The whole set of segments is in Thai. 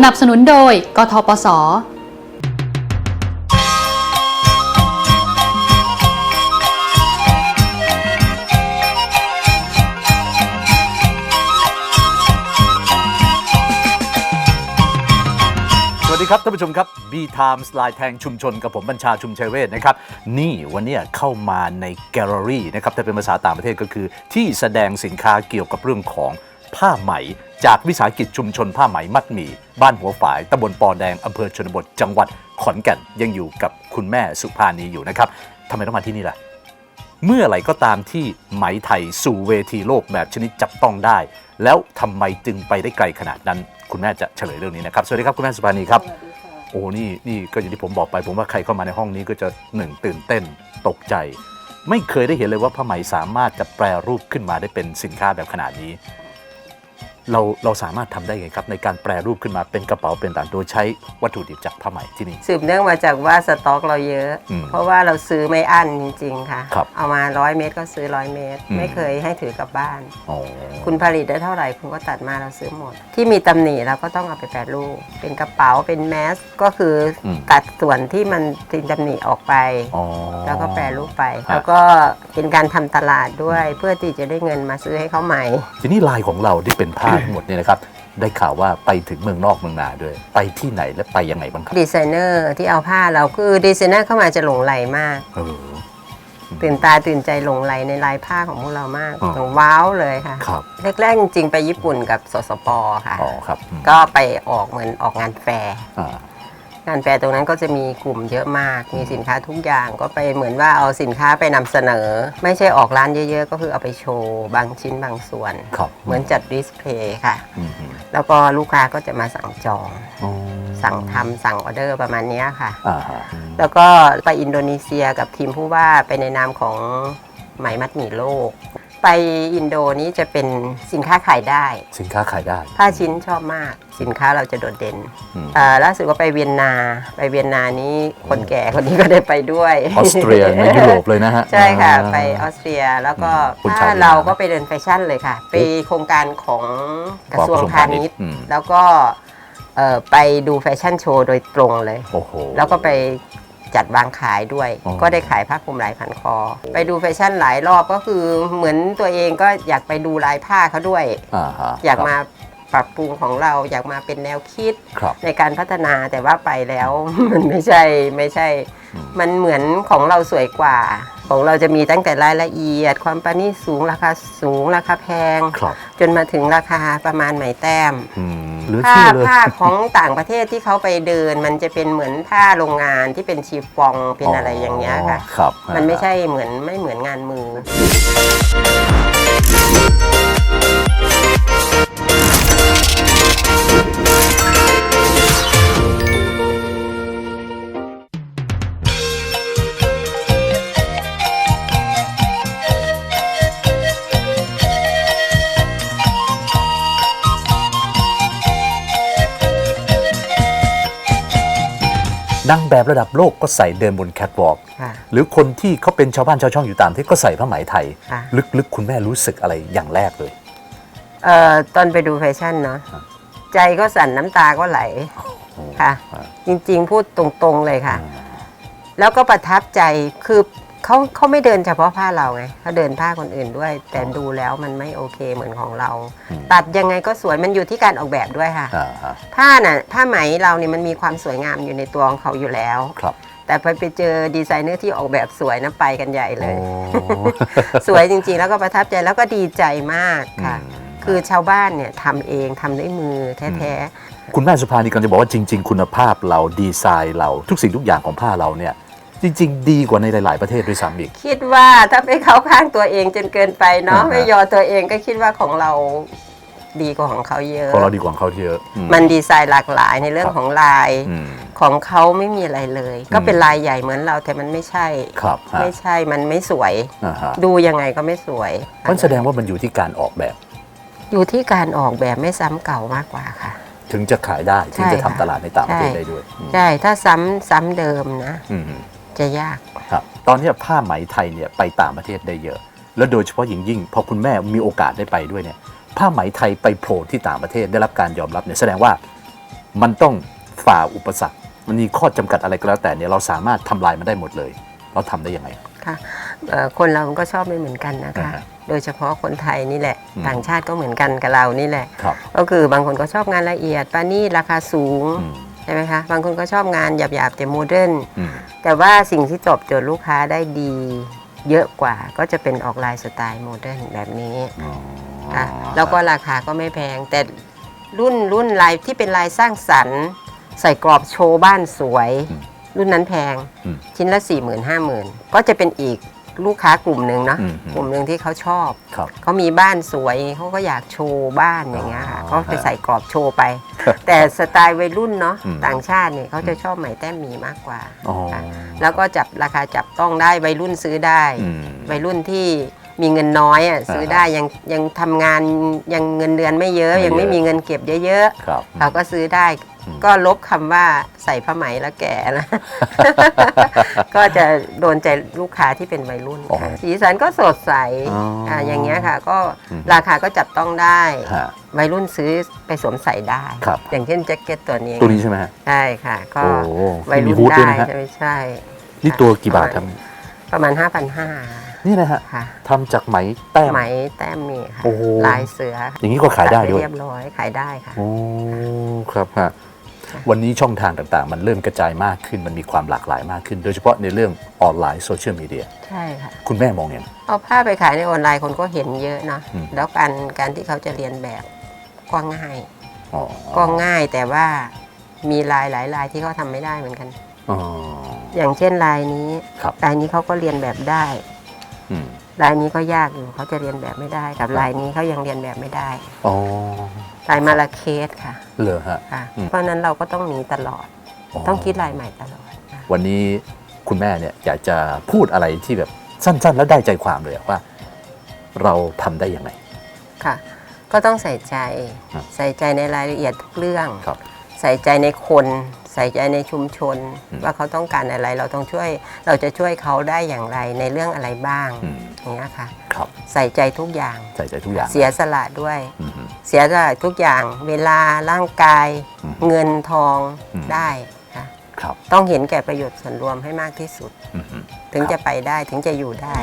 สนับสนุนโดย กทปสสวัสดีครับท่านผู้ชมครับ B Times ลายแทงชุมชนกับผมบัญชาชุมชัยเวศนะครับ นี่วันนี้เข้ามาในแกลเลอรี่นะครับถ้าเป็นภาษาต่างประเทศก็คือที่แสดงสินค้าเกี่ยวกับเรื่องของ ผ้าไหม จากวิสาหกิจชุมชนผ้าไหมมัดหมี่บ้านหัวฝายตำบลปอแดงอำเภอชนบทจังหวัดขอนแก่นยังอยู่กับคุณแม่สุภานีอยู่นะครับทำไมต้องมาที่นี่ล่ะ เมื่อไหร่ก็ตามที่ไหมไทยสู่เวทีโลกแบบชนิดจับต้องได้ แล้วทำไมจึงไปได้ไกลขนาดนั้น คุณแม่จะเฉลยเรื่องนี้นะครับสวัสดีครับคุณแม่สุภานีครับ โอ้นี่นี่ก็อย่างที่ผมบอกไป ผมว่าใครเข้ามาในห้องนี้ก็จะหนึ่งตื่นเต้นตกใจ ไม่เคยได้เห็นเลยว่าผ้าไหมสามารถจะแปรรูปขึ้นมาได้เป็นสินค้าแบบขนาดนี้ เราเราสามารถทำได้ไงครับ ในการแปรรูปขึ้นมาเป็นกระเป๋าเป็นต่างโดยใช้วัตถุดิบจากผ้าไหมที่นี่สืบเนื่องมาจากว่าสต็อกเราเยอะอืมเพราะว่าเราซื้อไม่อั้นจริง ๆ ค่ะครับเอามาร้อยเมตรก็ซื้อร้อยเมตรอืมไม่เคยให้ถือกลับบ้านอ๋อคุณผลิตได้เท่าไหร่คุณก็ตัดมาเราซื้อหมด ที่มีตำหนิเราก็ต้องเอาไปแปรรูปเป็นกระเป๋าเป็นแมสก็คืออมตัดส่วนที่มันติดตำหนิออกไปอ๋อแล้วก็แปรรูปไปฮะแล้วก็เป็นการทำตลาดด้วยเพื่อที่จะได้เงินมาซื้อให้เขาใหม่ ทีนี้ลายของเราที่เป็นผ้าทั้งหมดเนี่ยนะครับได้ข่าวว่าไปถึงเมืองนอกเมืองนาด้วย ไปที่ไหนและไปยังไงบ้างครับดีไซเนอร์ที่เอาผ้าเราคือดีไซเนอร์เข้ามาจะหลงไหลมาก เออ ตื่นตาตื่นใจหลงไหลในลายผ้าของพวกเรามากอ๋อว้าวเลยค่ะ ครับแรกๆจริงๆไปญี่ปุ่นกับสสปค่ะ อ๋อครับอืมก็ไปออกเหมือนออกงานแฟร์ อ่า งานแฟร์ตรงนั้นก็จะมีกลุ่มเยอะมาก มีสินค้าทุกอย่างก็ไปเหมือนว่าเอาสินค้าไปนำเสนอ ไม่ใช่ออกร้านเยอะ ๆ ก็คือเอาไปโชว์ บางชิ้นบางส่วน ครับเหมือนจัดดิสเพลย์ค่ะ อืมอืมแล้วก็ลูกค้าก็จะมาสั่งจอง อ๋อสั่งทำสั่งออเดอร์ประมาณเนี้ยค่ะ อ่าฮะอืมแล้วก็ไปอินโดนีเซียกับทีมผู้ว่าไปในนามของไหมมัดหมี่โลก ไปอินโดนี้จะเป็นสินค้าขายได้ สินค้าขายได้ ผ้าชิ้นชอบมาก สินค้าเราจะโดดเด่นอืม อ่าล่าสุดก็ไปเวียนนา ไปเวียนนานี้คนแก่คนนี้ก็ได้ไปด้วย ออสเตรียในยุโรปเลยนะฮะ ใช่ค่ะาไปออสเตรียแล้วก็คุณถ้าชาวเวียดนามเราก็ไปเดินแฟชั่นเลยค่ะ ไปโครงการของกระทรวงกระทรวงพาพาณิณิชชย์ย์ อืม แล้วก็เอ่อไปดูแฟชั่นโชว์โดยตรงเลย โอ้โห แล้วก็ไป จัดวางขายด้วย อ๋อ ก็ได้ขายผ้าคลุมลายพันคอ ไปดูแฟชั่นหลายรอบก็คือเหมือนตัวเองก็อยากไปดูลายผ้าเขาด้วย อ่าฮะอยากมาปรับปรุงของเราอยากมาเป็นแนวคิดครับ ในการพัฒนาแต่ว่าไปแล้ว มันไม่ใช่ไม่ใช่ อืม มันเหมือนของเราสวยกว่า ของเราจะมีตั้งแต่รายละเอียด ความประณีตสูงราคาสูงราคาแพง ครับจนมาถึงราคาประมาณไหมแต้ม อืมเหรือผ้าเชื่อเลย ผ้าของต่างประเทศที่เขาไปเดิน มันจะเป็นเหมือนผ้าโรงงานที่เป็นชีฟองเป็นอะไรอย่างเงี้ยค่ะ ครับมันไม่ใช่เหมือนไม่เหมือนงานมือ นางแบบระดับโลกก็ใส่เดินบนแคทวอล์กค่ะ หรือคนที่เขาเป็นชาวบ้านชาวช่องอยู่ต่างประเทศก็ใส่ผ้าไหมไทย ค่ะ ลึกๆ คุณแม่รู้สึกอะไรอย่างแรกเลย เอ่อตอนไปดูแฟชั่นเนาะครับ ใจก็สั่นน้ำตาก็ไหลค่ะ จริงๆพูดตรงๆเลยค่ะ แล้วก็ประทับใจคือ เขาเขาไม่เดินเฉพาะผ้าเราไงเขาเดินผ้าคนอื่นด้วย แต่ดูแล้วมันไม่โอเคเหมือนของเราอืมตัดยังไงก็สวยมันอยู่ที่การออกแบบด้วยค่ะ อ่าฮะผ้าน่ะผ้าไหมเราเนี่ยมันมีความสวยงามอยู่ในตัวของเขาอยู่แล้ว ครับแต่พอไปเจอดีไซเนอร์ที่ออกแบบสวยนะไปกันใหญ่เลยโอ้สวยจริงๆ แล้วก็ประทับใจแล้วก็ดีใจมากค่ะ อืม คือชาวบ้านเนี่ยทำเองทำด้วยมือแท้คุณแม่สุภานีกำลังจะบอกว่าจริง ๆ คุณภาพเราดีไซน์เราทุกสิ่งทุกอย่างของผ้าเราเนี่ย จริง ๆ ดีกว่าในหลาย ๆ ประเทศด้วยซ้ำอีก คิดว่าถ้าไปเข้าข้างตัวเองจนเกินไปเนาะอ่าฮะ ไม่ยอตัวเองก็คิดว่าของเราดีกว่าของเขาเยอะ ของเราดีกว่าของเขาเยอะอื มันดีไซน์หลากหลายในเรื่องครับ ของลายอืม ของเขาไม่มีอะไรเลย ก็เป็นลายใหญ่เหมือนเราแต่มันไม่ใช่ ครับฮะไม่ใช่มันไม่สวย อ่าฮะดูยังไงก็ไม่สวยมันแสดงว่ามันอยู่ที่การออกแบบ อยู่ที่การออกแบบไม่ซ้ำเก่ามากกว่าค่ะ ถึงจะขายได้ ถึงจะใช่ทำค่ะตลาดในต่างประเทศใช่ได้ด้วยอืมใช่ ถ้าซ้ำซ้ำเดิมนะ อืม จะยากครับตอนนี้ผ้าไหมไทยเนี่ยไปต่างประเทศได้เยอะ แล้วโดยเฉพาะอย่างยิ่งพอคุณแม่มีโอกาสได้ไปด้วยเนี่ยผ้าไหมไทยไปโผล่ที่ต่างประเทศได้รับการยอมรับเนี่ยแสดงว่ามันต้องฝ่าอุปสรรค มันมีข้อจำกัดอะไรก็แล้วแต่เนี่ยเราสามารถทำลายมันได้หมดเลย เราทำได้ยังไงค่ะเอ่อคนเรามันก็ชอบไม่เหมือนกันนะคะอ่าฮะโดยเฉพาะคนไทยนี่แหละอืมต่างชาติก็เหมือนกันกับเรานี่แหละครับก็คือบางคนก็ชอบงานละเอียดปานี่ราคาสูงอืม ใช่ไหมคะ บางคนก็ชอบงานหยาบๆแต่โมเดิร์นอืมแต่ว่าสิ่งที่ตอบโจทย์ลูกค้าได้ดีเยอะกว่าก็จะเป็นออกลายสไตล์โมเดิร์นแบบนี้อ๋อค่ะแล้วก็ราคาก็ไม่แพง แต่รุ่นรุ่นลายที่เป็นลายสร้างสรรค์ ใส่กรอบโชว์บ้านสวย รุ่นนั้นแพงอืมชิ้นละ4 0 0 0 0 5 0,000ก็จะเป็นอีกลูกค้ากลุ่มหนึ่งเนาะอืมกลุ่มหนึ่งที่เขาชอบครับเขามีบ้านสวยเขาก็อยากโชว์บ้านอย่างเงี้ยค่ะอ๋อเขาจะใส่กรอบโชว์ไป แต่สไตล์วัยรุ่นเนาะอืมต่างชาติเนี่ยเขาจะชอบไหมแต้มหมีมากกว่าอ๋อ ค่ะแล้วก็จับราคาจับต้องได้วัยรุ่นซื้อได้ อืม วัยรุ่นที่มีเงินน้อยอะซื้อได้ยังยังทำงานยังเงินเดือนไม่เยอะ ไม่เยอะ ยังไม่มีเงินเก็บเยอะครับ ๆเขาก็ซื้อได้อืม ก็ลบคำว่าใส่ผ้าไหมแล้วแก่นะ ก็จะโดนใจลูกค้าที่เป็นวัยรุ่นอ๋อค่ะสีสันก็สดใสอ๋ออ่าอย่างเงี้ยค่ะ ก็อืม ราคาก็จับต้องได้ ฮะ วัยรุ่นซื้อไปสวมใส่ได้ ครับ อย่างเช่นแจ็คเก็ตตัวนี้ตัวนี้ใช่ไหมฮะ ใช่ค่ะ ก็โอ้วัยมีรุ่นฮูดด้วยได้นะฮะ ใช่ไหมใช่ นี่ตัวกี่บาทครับประมาณ 5,500นี่นะฮะค่ะ ทำจากไหมแต้ม ไหมแต้มมีค่ะ โอ้โห ลายเสืออย่างนี้ก็ขายได้ด้วยเรียบร้อยขายได้ค่ะ โอ้ครับฮะ วันนี้ช่องทางต่างๆ มันเริ่มกระจายมากขึ้น มันมีความหลากหลายมากขึ้น โดยเฉพาะในเรื่องออนไลน์โซเชียลมีเดียใช่ค่ะ คุณแม่มองอย่างไรเอาผ้าไปขายในออนไลน์คนก็เห็นเยอะเนาะอืม แล้วการการที่เขาจะเรียนแบบก็ง่าย อ๋อก็ง่ายแต่ว่ามีลายหลายลายที่เขาทำไม่ได้เหมือนกัน อ๋อ อย่างเช่นลายนี้ครับ ลายนี้เขาก็เรียนแบบได้ อืม ลายนี้ก็ยากอยู่เขาจะเรียนแบบไม่ได้ กับลายนี้เขายังเรียนแบบไม่ได้อ๋อลายมาลาเคสค่ะเหรอฮะค่ะอืมเพราะฉะนั้นเราก็ต้องหนีตลอดอ๋อต้องคิดลายใหม่ตลอดค่ะวันนี้คุณแม่เนี่ยอยากจะพูดอะไรที่แบบสั้นๆ แล้วได้ใจความเลยอะว่า เราทำได้ยังไงค่ะ ก็ต้องใส่ใจครับใส่ใจในรายละเอียดทุกเรื่องครับใส่ใจในคน ใส่ใจในชุมชนอืมว่าเขาต้องการอะไรเราต้องช่วย เราจะช่วยเขาได้อย่างไรในเรื่องอะไรบ้างอืม อย่างเงี้ยค่ะครับใส่ใจทุกอย่าง ใส่ใจทุกอย่างเสียสละด้วย อืมเสียสละทุกอย่าง เวลาร่างกาย อืมเงินทองอืม ได้ค่ะครับต้องเห็นแก่ประโยชน์ส่วนรวมให้มากที่สุด อืมถึงครับจะไปได้ถึงจะอยู่ได้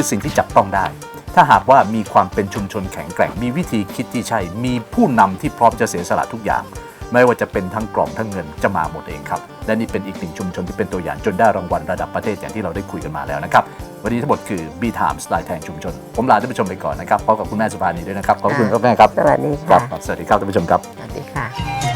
คือสิ่งที่จับต้องได้ ถ้าหากว่ามีความเป็นชุมชนแข็งแกร่ง มีวิธีคิดที่ใช่ มีผู้นำที่พร้อมจะเสียสละทุกอย่าง ไม่ว่าจะเป็นทั้งกล่องทั้งเงินจะมาหมดเองครับ และนี่เป็นอีกหนึ่งชุมชนที่เป็นตัวอย่างจนได้รางวัลระดับประเทศอย่างที่เราได้คุยกันมาแล้วนะครับ วันนี้ทั้งหมดคือ B Times ลายแทงชุมชน ผมลาท่านผู้ชมไปก่อนนะครับพบกับคุณแม่สุภานีด้วยนะครับขอบคุณครับแม่ครับสวัสดีครัค่ะบสวัสดีครับท่านผู้ชมครับสวัสดีค่ะ